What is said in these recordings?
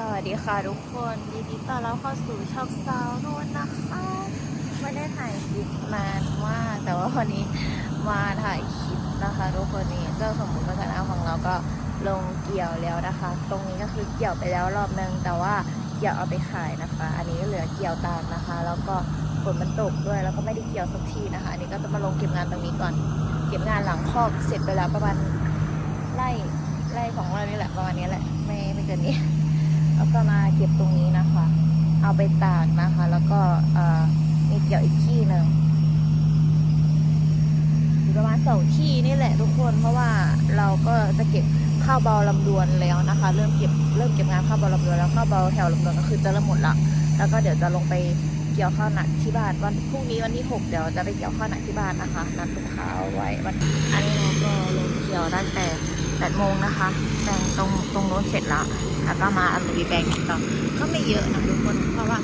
สวัสดีค่ะทุกคนยินดีต้อนรับเข้าสู่ช่องสาวนุ่นนะคะไม่ได้ถ่ายคลิปนานมากแต่ว่าวันนี้มาถ่ายคลิปนะคะทุกคนนี่เจ้าสมมุติพัฒนาของเราก็ลงเกี่ยวแล้วนะคะ ตรงนี้ก็คือเกี่ยวไปแล้วรอบนึงแต่ว่าเกี่ยวเอาไปขายนะคะ อันนี้เหลือเกี่ยวตามนะคะ แล้วก็ฝนมันตกด้วยแล้วก็ไม่ได้เกี่ยวสักทีนะคะ อันนี้ก็จะมาลงเก็บงานตรงนี้ก่อน เก็บงานหลังคอกเสร็จไปแล้วประมาณไร่ไร่ของเรานี่แหละประมาณนี้แหละไม่ไม่เกินนี้ แล้วก็มาเก็บตรงนี้นะคะ เอาไปตากนะคะ แล้วก็เอ่อมีเกี่ยวอีกที่หนึ่งอยู่ประมาณสองที่นี่แหละทุกคนเพราะว่าเราก็จะเก็บข้าวเบาลำดวนแล้วนะคะ เริ่มเก็บเริ่มเก็บงานข้าวเบาลำดวนแล้วข้าวเบาแถวลำดวนก็คือจะเริ่มหมดละแล้วก็เดี๋ยวจะลงไปเกี่ยวข้าวหนักที่บ้านวันพรุ่งนี้วันที่หกเดี๋ยวจะไปเกี่ยวข้าวหนักที่บ้านนะคะนัดลูกค้าไว้วันอันนี้เราก็ลงเกี่ยวตั้งแต่แปดโมงนะคะแบ่งตรงตรงโน้นเสร็จละ แล้วก็มาอาลุยแบงต่อก็ไม่เยอะนะทุกคน เพราะว่า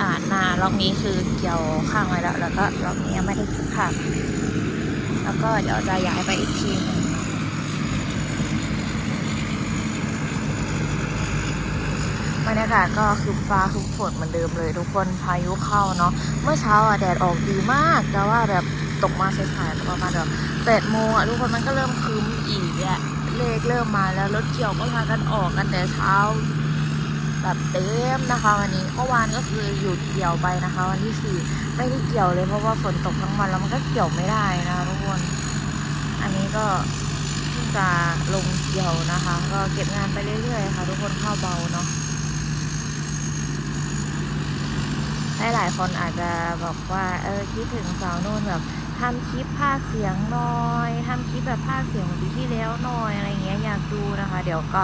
อ่านารอบนี้คือเกี่ยวข้างไว้แล้ว แล้วก็รอบนี้ยังไม่ได้เก็บข้างแล้วก็เดี๋ยวจะย้ายไปอีกทีหนึงบรรยากาศก็คือฟ้าคือฝนเหมือนเดิมเลยทุกคนพายุเข้าเนาะเมื่อเช้าอะแดดออกดีมากแต่ว่าแบบตกมาสายๆประมาณแบบแปดโมงอะทุกคนมันก็เริ่มครึ้มอีกแหละ เลขเริ่มมาแล้วรถเกี่ยวก็พากันออกกันแต่เช้า แบบเต็มนะคะวันนี้เมื่อวานก็คือหยุดเกี่ยวไปนะคะ วันที่สี่ไม่ได้เกี่ยวเลยเพราะว่าฝนตกทั้งวันแล้วมันก็เกี่ยวไม่ได้นะคะทุกคนอันนี้ก็เพิ่งจะลงเกี่ยวนะคะ ก็เก็บงานไปเรื่อยๆค่ะ ทุกคนเข้าเบาเนาะหลายๆคนอาจจะบอกว่าเออคิดถึงสาวนุ่นแบบ ทำคลิปภาคเสียงหน่อยทำคลิปแบบภาคเสียงเหมือนปีที่แล้วหน่อยอะไรเงี้ยอยากดูนะคะ เดี๋ยวก็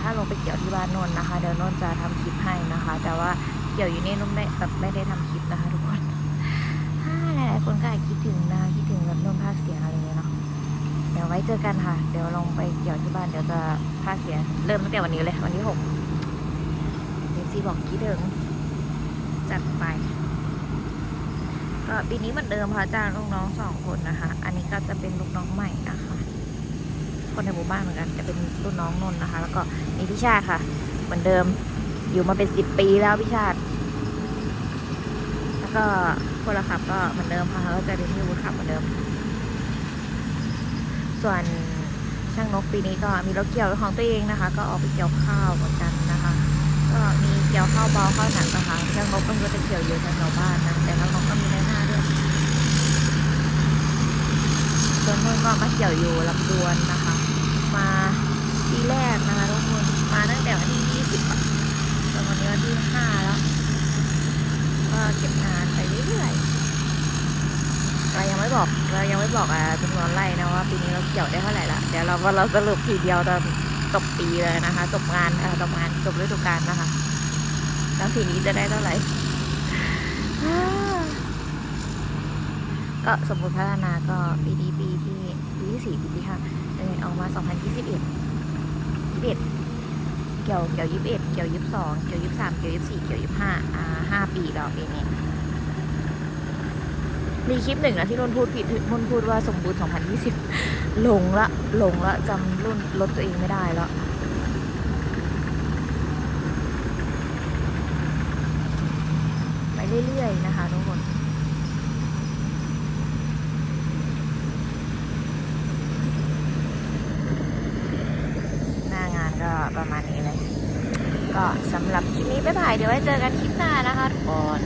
ถ้าลงไปเกี่ยวที่บ้านนนนะคะ เดี๋ยวนนจะทำคลิปให้นะคะ แต่ว่าเกี่ยวอยู่นี่นนไม่แบบไม่ได้ทำคลิปนะคะทุกคนถ้าหลายๆคนก็อาจคิดถึงนะคิดถึงแบบนนภาคเสียงอะไรเงี้ยเนาะเดี๋ยวไว้เจอกันค่ะ เดี๋ยวลงไปเกี่ยวที่บ้านเดี๋ยวจะภาคเสียงเริ่มตั้งแต่วันนี้เลยวันที่หกเดี๋ยวซีบอกคิดถึงจัดไป ก็ปีนี้เหมือนเดิมค่ะจ้างลูกน้องสองคนนะคะ อันนี้ก็จะเป็นลูกน้องใหม่นะคะ คนในหมู่บ้านเหมือนกันจะเป็นลูกน้องนนนะคะ แล้วก็มีพี่ชาติค่ะ เหมือนเดิมอยู่มาเป็นสิบปีแล้วพี่ชาติ แล้วก็คนละขับก็เหมือนเดิมค่ะก็จะเป็นพี่วุฒิขับเหมือนเดิม ส่วนช่างนกปีนี้ก็มีรถเกี่ยวของตัวเองนะคะ ก็ออกไปเกี่ยวข้าวเหมือนกันนะคะ ก็มีเกี่ยวข้าวเบาข้าวหนักนะคะช่างนกก็จะเกี่ยวเยอะแถวบ้านนะแต่ช่างนกก็มีในหน้าด้วย ส่วนนุ่นก็มาเกี่ยวอยู่ลำดวนนะคะ มาปีแรกนะคะทุกคนมาตั้งแต่วันที่ 20อะจนวันนี้วันที่ 5 แล้ว ก็เก็บงานไปเรื่อยๆเรายังไม่บอกเรายังไม่บอกอะจำนวนไร่นะว่าปีนี้เราเกี่ยวได้เท่าไหร่ละเดี๋ยวเราเราสรุปทีเดียวตอนจบปีเลยนะคะจบงานจบงานจบฤดูกาลนะคะแล้วทีนี้จะได้เท่าไหร่ ก็สมบูรณ์พัฒนาก็ปีนี้ปีที่ปีที่สี่ปีที่ห้าเออออกมาสองพันยี่สิบเอ็ดยี่สิบเอ็ดเกี่ยวเกี่ยวยี่สิบเอ็ดเกี่ยวยี่สิบสองเกี่ยวยี่สิบสามเกี่ยวยี่สิบสี่เกี่ยวยี่สิบห้าอ่าห้าปีแล้วปีนี้มีคลิปหนึ่งนะที่นนพูดผิดนนพูดว่าสมบูรณ์สองพันยี่สิบหลงละหลงละจำรุ่นรถตัวเองไม่ได้แล้วไปเรื่อยๆนะคะทุกคน หน้างานก็ ประมาณนี้เลย ก็สำหรับคลิปนี้บ๊ายบาย เดี๋ยวไว้เจอกันคลิปหน้านะคะทุกคน